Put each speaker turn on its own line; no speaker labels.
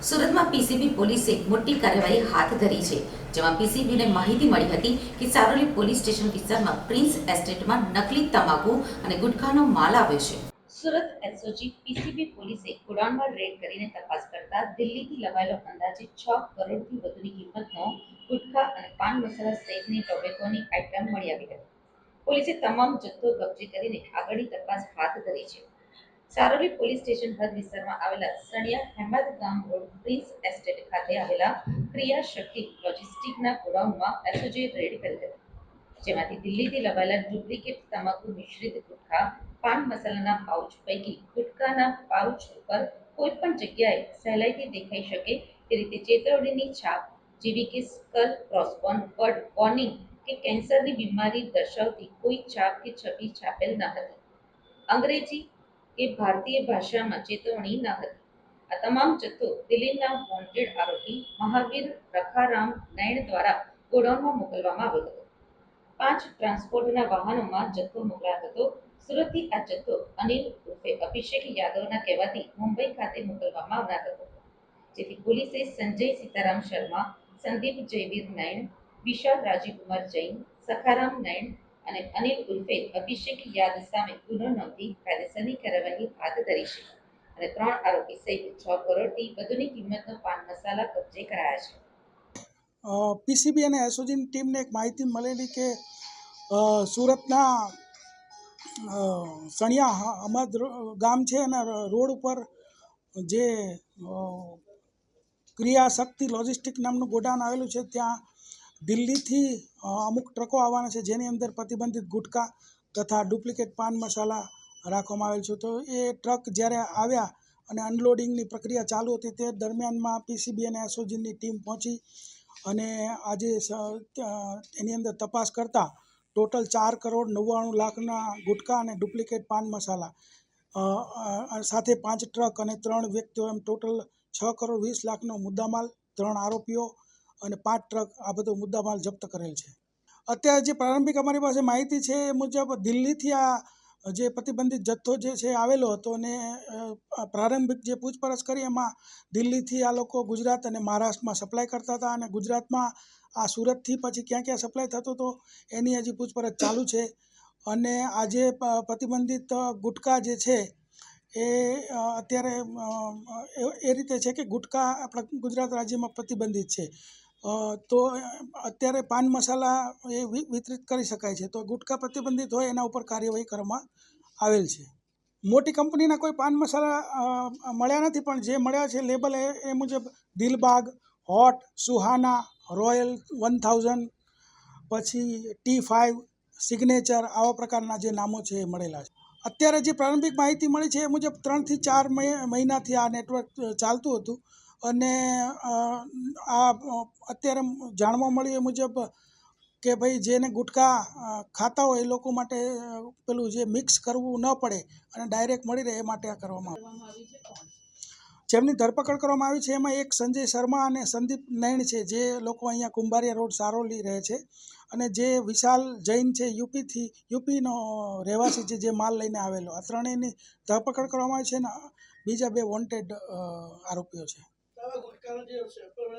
સુરતમાં પીસીબી પોલીસે મોટી કાર્યવાહી હાથ ધરી છે, જેમાં પીસીબીને માહિતી મળી હતી કે સારોલી પોલીસ સ્ટેશન વિસ્તારમાં પ્રિન્સ એસ્ટેટમાં નકલી તમાકુ અને ગુટખાનો માલ આવ્યો છે. સુરત એસઓજી પીસીબી પોલીસે ગોડાઉનમાં રેડ કરીને તપાસ કરતા દિલ્હીથી લવાયેલો અંદાજે છ કરોડથી વધુની કિંમતનો ગુટખા અને પાન મસાલા સહિતની ટોબેકોની આઇટમ મળી આવી હતી. પોલીસે તમામ જથ્થો કબજે કરીને આગળની તપાસ હાથ ધરી છે. સારોલી પોલીસ સ્ટેશન હદ વિસ્તારમાં આવેલા સણિયા હેમદ ગામ રોડ પ્રિન્સ એસ્ટેટ ખાતે આવેલા ક્રિયા શક્તિ લોજિસ્ટિકના ગોડાઉનમાં એસઓજીએ રેડ કરી હતી જેમાંથી દિલ્હીથી લવાયેલા ડુપ્લિકેટ તમાકુ મિશ્રિત ગુટખા, પાન મસાલાના પાઉચ પૈકી ગુટખાના પાઉચ ઉપર કોઈ પણ જગ્યાએ સહેલાઈથી દેખાઈ શકે તે રીતે ચેતવણીની છાપ, જેવી કે સ્કલ, ક્રોસબોન વર્ડ વોર્નિંગ કે કેન્સરની બીમારી દર્શાવતી કોઈ છાપ કે છબી છાપેલ ન હતી. અંગ્રેજી કે ભારતીય ભાષામાં ચેતવણી ન હતી. આ તમામ જથ્થો દિલ્હીના વોન્ટેડ આરોપી મહાવીર રખારામ નૈણ દ્વારા ગોડાઉનમાં મોકલવામાં આવ્યો હતો. પાંચ ટ્રાન્સપોર્ટના વાહનોમાં જથ્થો મોકલાયો હતો. સુરતથી આ જથ્થો અનિલ ઉર્ફે અભિષેક યાદવના કહેવાથી મુંબઈ ખાતે મોકલવામાં આવનાર હતો. જેથી પોલીસે સંજય સીતારામ શર્મા, સંદીપ જયવીર નૈણ વિશાલ રાજીવકુમાર જૈન, સખારામ નૈણ અને અનિલ ઉર્ફે અભિષેક યાદ સામે ગુનો નોંધી કાયદેસરની કાર્યવાહી હાથ ધરી છે. અને ત્રણ આરોપી સહિત છ કરોડથી વધુની કિંમતનો પાન મસાલા કબજે કરાયા છે.
પીસીબી અને એસઓજીની ટીમને એક માહિતી મળેલી કે સુરતના સણિયા અમદ ગામ છે અને રોડ ઉપર જે ક્રિયાશક્તિ ક્રિયા શક્તિ લોજિસ્ટિક નામનું ગોડાઉન આવેલું છે, ત્યાં દિલ્હીથી અમુક ટ્રકો આવવાના છે જેની અંદર પ્રતિબંધિત ગુટકા તથા ડુપ્લિકેટ પાન મસાલા રાખવામાં આવેલ છે. તો એ ટ્રક જ્યારે આવ્યા અને અનલોડિંગની પ્રક્રિયા ચાલુ હતી, તે દરમિયાનમાં પીસીબી અને એસઓજીની ટીમ પહોંચી અને આજે એની અંદર તપાસ કરતાં ટોટલ ચાર કરોડ નવ્વાણું લાખના ગુટકા અને ડુપ્લિકેટ પાન મસાલા. સાથે પાંચ ટ્રક અને ત્રણ વ્યક્તિઓ એમ ટોટલ છ કરોડ વીસ લાખનો મુદ્દામાલ, ત્રણ આરોપીઓ અને પાંચ ટ્રક આ બધો મુદ્દામાલ જપ્ત કરેલ છે. અત્યારે જે પ્રારંભિક અમારી પાસે માહિતી છે એ મુજબ દિલ્હીથી આ જે પ્રતિબંધિત જથ્થો જે છે આવેલો હતો અને પ્રારંભિક જે પૂછપરછ કરી એમાં દિલ્હીથી આ લોકો ગુજરાત અને મહારાષ્ટ્રમાં સપ્લાય કરતા હતા અને ગુજરાતમાં આ સુરતથી પછી ક્યાં ક્યાં સપ્લાય થતો હતો એની હજી પૂછપરછ ચાલુ છે. અને આજે પ્રતિબંધિત ગુટકા જે છે એ અત્યારે એ- રીતે છે કે ગુટકા આપણા ગુજરાત રાજ્યમાં પ્રતિબંધિત છે. તો અત્યારે પાન મસાલા એ વિતરિત કરી શકાય છે. તો ગુટકા પ્રતિબંધિત હોય એના ઉપર કાર્યવાહી કરવામાં આવેલ છે. મોટી કંપનીના કોઈ પાન મસાલા મળ્યા નથી, પણ જે મળ્યા છે લેબલ એ એ મુજબ Dilbagh, Hot, Suhana, Royal one thousand, પછી ટી ફાઇવ સિગ્નેચર આવા પ્રકારના જે નામો છે એ મળેલા છે. અત્યારે જે પ્રારંભિક માહિતી મળી છે એ મુજબ ત્રણથી ચાર મહિ- મહિનાથી આ નેટવર્ક ચાલતું હતું. અને આ અત્યારે જાણવા મળ્યું એ મુજબ કે ભાઈ જેને ગુટખા ખાતા હોય એ લોકો માટે પેલું જે મિક્સ કરવું ન પડે અને ડાયરેક્ટ મળી રહે એ માટે આ કરવામાં આવ્યું જેમની ધરપકડ કરવામાં આવી છે એમાં એક સંજય શર્મા અને સંદીપ નૈણ છે જે લોકો અહીંયા કુંભારિયા રોડ સારોલી રહે છે. અને જે વિશાલ જૈન છે યુપીથી યુપીનો રહેવાસી છે જે માલ લઈને આવેલો. આ ત્રણેયની ધરપકડ કરવામાં આવી છે ને બીજા બે વોન્ટેડ આરોપીઓ છે. 刚刚这就是后边